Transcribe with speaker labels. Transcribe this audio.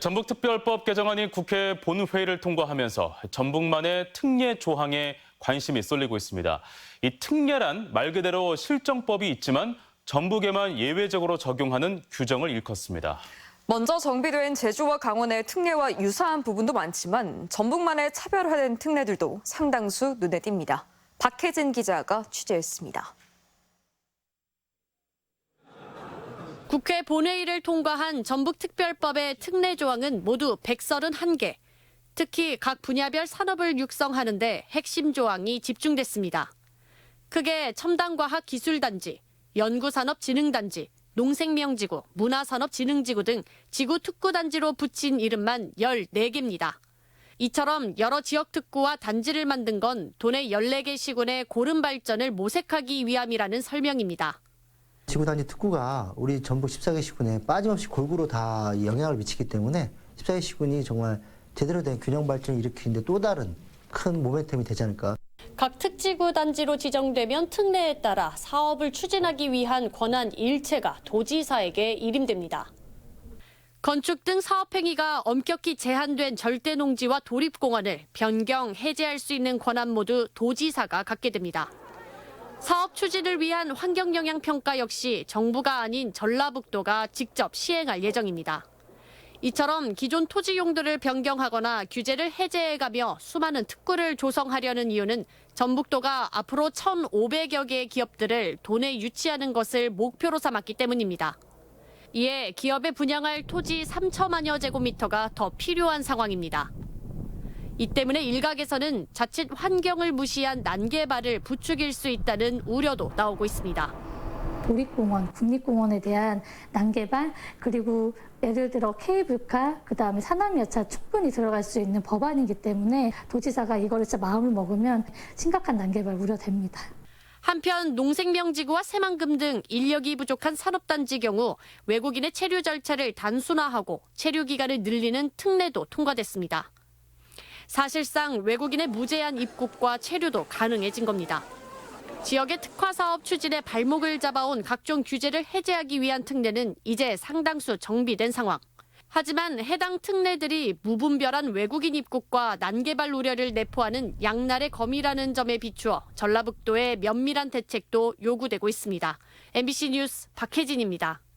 Speaker 1: 전북특별법 개정안이 국회 본회의를 통과하면서 전북만의 특례 조항에 관심이 쏠리고 있습니다. 이 특례란 말 그대로 실정법이 있지만 전북에만 예외적으로 적용하는 규정을 일컫습니다.
Speaker 2: 먼저 정비된 제주와 강원의 특례와 유사한 부분도 많지만 전북만의 차별화된 특례들도 상당수 눈에 띕니다. 박혜진 기자가 취재했습니다.
Speaker 3: 국회 본회의를 통과한 전북특별법의 특례 조항은 모두 131개. 특히 각 분야별 산업을 육성하는 데 핵심 조항이 집중됐습니다. 크게 첨단과학기술단지, 연구산업진흥단지, 농생명지구, 문화산업진흥지구 등 지구 특구단지로 붙인 이름만 14개입니다. 이처럼 여러 지역 특구와 단지를 만든 건 도내 14개 시군의 고름 발전을 모색하기 위함이라는 설명입니다.
Speaker 4: 지구단지 특구가 우리 전북 14개 시군에 빠짐없이 골고루 다 영향을 미치기 때문에 14개 시군이 정말 제대로 된 균형 발전을 일으키는데 또 다른 큰 모멘텀이 되지 않을까.
Speaker 3: 각 특지구 단지로 지정되면 특례에 따라 사업을 추진하기 위한 권한 일체가 도지사에게 일임됩니다. 건축 등 사업 행위가 엄격히 제한된 절대 농지와 도립공원을 변경, 해제할 수 있는 권한 모두 도지사가 갖게 됩니다. 사업 추진을 위한 환경 영향 평가 역시 정부가 아닌 전라북도가 직접 시행할 예정입니다. 이처럼 기존 토지 용도를 변경하거나 규제를 해제해가며 수많은 특구를 조성하려는 이유는 전북도가 앞으로 1,500여 개의 기업들을 도내 유치하는 것을 목표로 삼았기 때문입니다. 이에 기업에 분양할 토지 3천만여 제곱미터가 더 필요한 상황입니다. 이 때문에 일각에서는 자칫 환경을 무시한 난개발을 부추길 수 있다는 우려도 나오고 있습니다.
Speaker 5: 도립공원, 국립공원에 대한 난개발 그리고 예를 들어 케이블카 그 다음에 산악열차 충분히 들어갈 수 있는 법안이기 때문에 도지사가 이거를 진짜 마음을 먹으면 심각한 난개발 우려됩니다.
Speaker 3: 한편 농생명지구와 새만금 등 인력이 부족한 산업단지 경우 외국인의 체류 절차를 단순화하고 체류 기간을 늘리는 특례도 통과됐습니다. 사실상 외국인의 무제한 입국과 체류도 가능해진 겁니다. 지역의 특화 사업 추진에 발목을 잡아온 각종 규제를 해제하기 위한 특례는 이제 상당수 정비된 상황. 하지만 해당 특례들이 무분별한 외국인 입국과 난개발 우려를 내포하는 양날의 검이라는 점에 비추어 전라북도의 면밀한 대책도 요구되고 있습니다. MBC 뉴스 박혜진입니다.